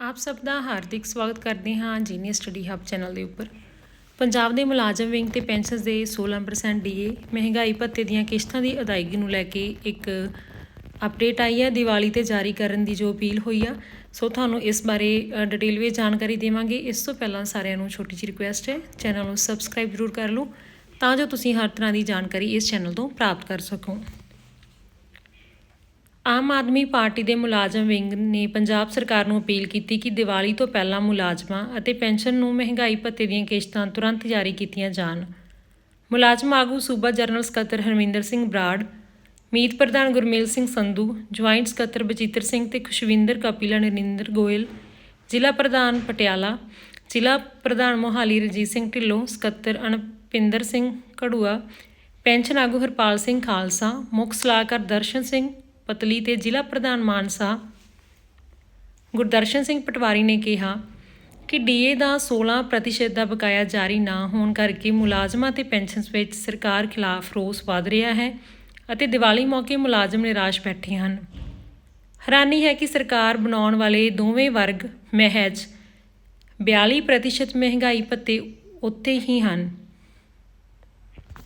ਆਪ ਸਭ ਦਾ ਹਾਰਦਿਕ ਸਵਾਗਤ ਕਰਦੇ ਹਾਂ ਜੀਨੀਅਰ ਸਟੱਡੀ ਹੱਬ ਚੈਨਲ ਦੇ ਉੱਪਰ। ਪੰਜਾਬ ਦੇ ਮੁਲਾਜ਼ਮ ਵਿੰਗ ਤੇ ਪੈਨਸ਼ਨਸ ਦੇ 16% ਡੀਏ ਮਹਿੰਗਾਈ ਭੱਤੇ ਦੀਆਂ ਕਿਸ਼ਤਾਂ ਦੀ ਅਦਾਇਗੀ ਨੂੰ ਲੈ ਕੇ ਇੱਕ ਅਪਡੇਟ ਆਈ ਹੈ ਦੀਵਾਲੀ ਤੇ ਜਾਰੀ ਕਰਨ ਦੀ ਜੋ ਅਪੀਲ ਹੋਈ ਆ, ਸੋ ਤੁਹਾਨੂੰ ਇਸ ਬਾਰੇ ਡਿਟੇਲ ਵਿੱਚ ਜਾਣਕਾਰੀ ਦੇਵਾਂਗੇ। ਇਸ ਤੋਂ ਪਹਿਲਾਂ ਸਾਰਿਆਂ ਨੂੰ ਛੋਟੀ ਜਿਹੀ ਰਿਕੁਐਸਟ ਹੈ, ਚੈਨਲ ਨੂੰ ਸਬਸਕ੍ਰਾਈਬ ਜ਼ਰੂਰ ਕਰ ਲਓ, ਤਾਂ ਜੋ ਤੁਸੀਂ ਹਰ ਤਰ੍ਹਾਂ ਦੀ ਜਾਣਕਾਰੀ ਇਸ ਚੈਨਲ ਤੋਂ ਪ੍ਰਾਪਤ ਕਰ ਸਕੋ। ਆਮ ਆਦਮੀ ਪਾਰਟੀ ਦੇ ਮੁਲਾਜ਼ਮ ਵਿੰਗ ਨੇ ਪੰਜਾਬ ਸਰਕਾਰ ਨੂੰ ਅਪੀਲ ਕੀਤੀ ਕਿ ਦੀਵਾਲੀ ਤੋਂ ਪਹਿਲਾਂ ਮੁਲਾਜ਼ਮਾਂ ਅਤੇ ਪੈਨਸ਼ਨ ਨੂੰ ਮਹਿੰਗਾਈ ਭੱਤੇ ਦੀਆਂ ਕਿਸ਼ਤਾਂ ਤੁਰੰਤ ਜਾਰੀ ਕੀਤੀਆਂ ਜਾਣ। ਮੁਲਾਜ਼ਮ ਆਗੂ ਸੂਬਾ ਜਨਰਲ ਸਕੱਤਰ ਹਰਮਿੰਦਰ ਸਿੰਘ ਬਰਾੜ, ਮੀਤ ਪ੍ਰਧਾਨ ਗੁਰਮੇਲ ਸਿੰਘ ਸੰਧੂ, ਜੁਆਇੰਟ ਸਕੱਤਰ ਬਚਿੱਤਰ ਸਿੰਘ ਤੇ ਖੁਸ਼ਵਿੰਦਰ ਕਾਪੀਲਾ ਨਰਿੰਦਰ ਗੋਇਲ, ਜ਼ਿਲ੍ਹਾ ਪ੍ਰਧਾਨ ਪਟਿਆਲਾ, ਜ਼ਿਲ੍ਹਾ ਪ੍ਰਧਾਨ ਮੋਹਾਲੀ ਰਜੀਤ ਸਿੰਘ ਢਿੱਲੋਂ, ਸਕੱਤਰ ਅਨਪਿੰਦਰ ਸਿੰਘ ਕੜੂਆ ਪੈਨਸ਼ਨ ਆਗੂ ਹਰਪਾਲ ਸਿੰਘ ਖਾਲਸਾ, ਮੁੱਖ ਸਲਾਹਕਾਰ ਦਰਸ਼ਨ ਸਿੰਘ ਪਤਲੀ ਤੇ ਜ਼ਿਲ੍ਹਾ ਪ੍ਰਧਾਨ ਮਾਨਸਾ। ਗੁਰਦਰਸ਼ਨ ਸਿੰਘ ਪਟਵਾਰੀ ਨੇ ਕਿਹਾ ਕਿ ਡੀਏ ਦਾ 16% ਦਾ ਬਕਾਇਆ ਜਾਰੀ ਨਾ ਹੋਣ ਕਰਕੇ ਮੁਲਾਜ਼ਮਾਂ ਤੇ ਪੈਨਸ਼ਨਸ ਵਿੱਚ ਸਰਕਾਰ ਖਿਲਾਫ ਰੋਸ ਵਧ ਰਿਹਾ ਹੈ ਅਤੇ ਦੀਵਾਲੀ ਮੌਕੇ ਮੁਲਾਜ਼ਮ ਨਿਰਾਸ਼ ਬੈਠੇ ਹਨ। ਹੈਰਾਨੀ ਹੈ ਕਿ ਸਰਕਾਰ ਬਣਾਉਣ ਵਾਲੇ ਦੋਵੇਂ ਵਰਗ ਮਹਿਜ 42% ਮਹਿੰਗਾਈ ਭੱਤੇ ਉੱਤੇ ਹੀ ਹਨ।